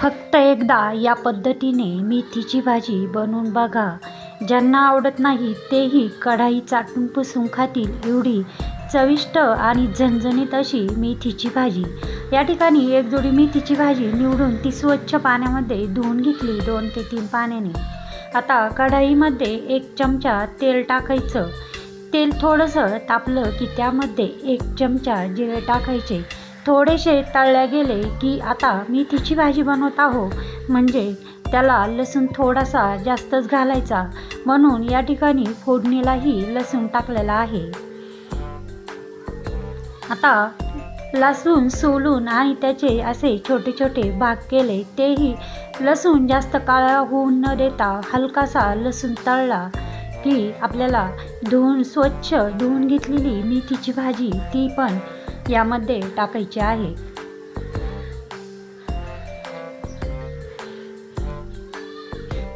फक्त एकदा या पद्धतीने मेथीची भाजी बनवून बघा. ज्यांना आवडत नाही तेही कढाई चाटून पुसून खातील एवढी चविष्ट आणि झणझणीत अशी मेथीची भाजी. या ठिकाणी एक जोडी मेथीची भाजी निवडून ती स्वच्छ पाण्यामध्ये धुवून घेतली दोन ते तीन पाण्याने. आता कढाईमध्ये एक चमचा तेल टाकायचं. तेल थोडंसं तापलं की त्यामध्ये एक चमचा जिरे टाकायचे. थोडेसे तळल्या गेले की आता मेथीची भाजी बनवत आहो. म्हणजे त्याला लसूण थोडासा जास्तच घालायचा. म्हणून या ठिकाणी फोडणीलाही लसूण टाकलेला आहे. आता लसूण सोलून आणि त्याचे असे छोटे छोटे भाग केले तेही लसूण जास्त काळा होऊन न देता हलकासा लसूण तळला की आपल्याला धुवून स्वच्छ धुवून घेतलेली मेथीची भाजी ती पण यामध्ये टाकायचे आहे.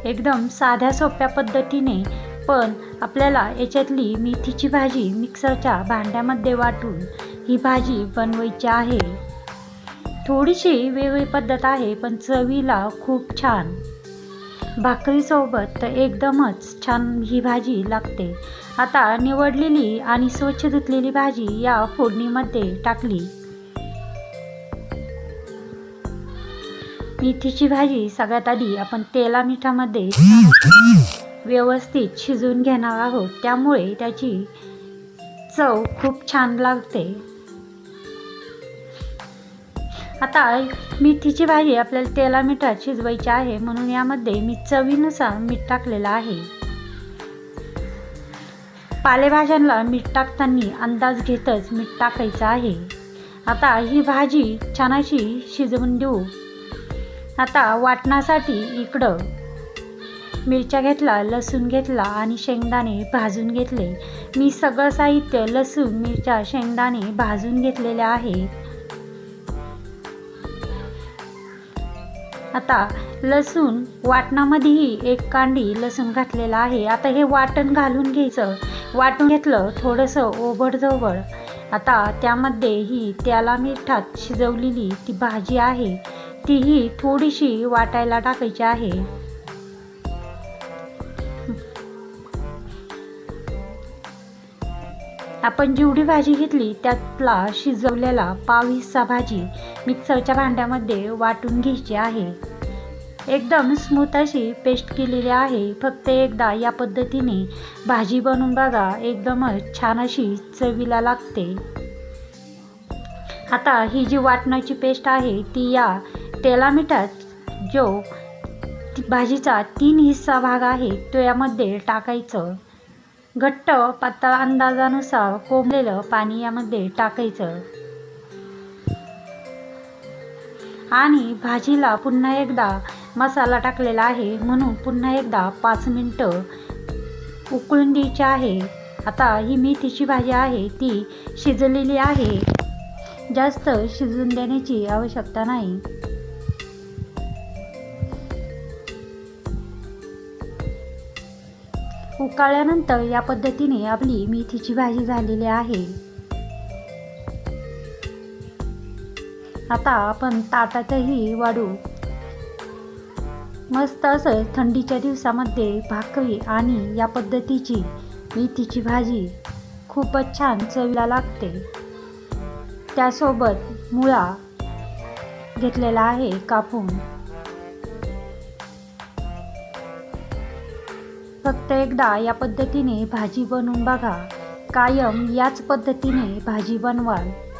एकदम साध्या सोप्या पद्धतीने पण आपल्याला याच्यातली मेथीची भाजी मिक्सरच्या भांड्यामध्ये वाटून ही भाजी बनवायची आहे. थोडीशी वेगळी पद्धत आहे पण चवीला खूप छान. भाकरीसोबत तर एकदमच छान ही भाजी लागते. आता निवडलेली आणि स्वच्छ धुतलेली भाजी या फोडणीमध्ये टाकली. मेथीची भाजी सगळ्यात आधी आपण तेला मिठामध्ये व्यवस्थित शिजवून घेणार आहोत. त्यामुळे त्याची चव खूप छान लागते. आता मेथीची भाजी आपल्याला तेला मिठात शिजवायची आहे म्हणून यामध्ये मी चवीनुसार मीठ टाकलेलं आहे. पालेभाज्यांना मीठ टाकताना अंदाज घेतच मीठ टाकायचं आहे. आता ही भाजी छान अशी शिजवून देऊ. आता वाटण्यासाठी इकडं मिरच्या घेतला लसूण घेतला आणि शेंगदाणे भाजून घेतले. मी सगळं साहित्य लसूण मिरच्या शेंगदाणे भाजून घेतलेले आहे. आता लसूण वाटणामध्येही एक कांडी लसूण घातलेला आहे. आता हे वाटण घालून घ्यायचं. वाटून घेतलं थोडंसं ओबडधोबड आता त्यामध्ये ही त्याला मिठात शिजवलेली ती भाजी आहे. तीही थोडीशी वाटायला टाकायची आहे. आपण जेवढी भाजी घेतली त्यातला शिजवलेला पाव हिस्सा भाजी मिक्सरच्या भांड्यामध्ये वाटून घ्यायची आहे. एकदम स्मूथ अशी पेस्ट केलेली आहे. फक्त एकदा या पद्धतीने भाजी बनवून बघा एकदमच छान अशी चवीला लागते. आता ही जी वाटणाची पेस्ट आहे ती या तेला मिठात जो भाजीचा तीन हिस्सा भाग आहे तो यामध्ये टाकायचं. घट्ट पातळ अंदाजानुसार कोंबलेलं पाणी यामध्ये टाकायचं. आणि भाजीला पुन्हा एकदा मसाला टाकलेला आहे म्हणून पुन्हा एकदा पाच मिनटं उकळून द्यायची आहे. आता ही मेथीची भाजी आहे ती शिजलेली आहे. जास्त शिजून देण्याची आवश्यकता नाही. उकाळल्यानंतर या पद्धतीने आपली मेथीची भाजी झालेली आहे. आता आपण ताटातही वाढू. मस्त असं थंडीच्या दिवसामध्ये भाकरी आणि या पद्धतीची मेथीची भाजी खूपच छान चवीला लागते. त्यासोबत मुळा घेतलेला आहे कापून. फक्त एकदा या पद्धतीने भाजी बनवून बघा. कायम याच पद्धतीने भाजी बनवाल.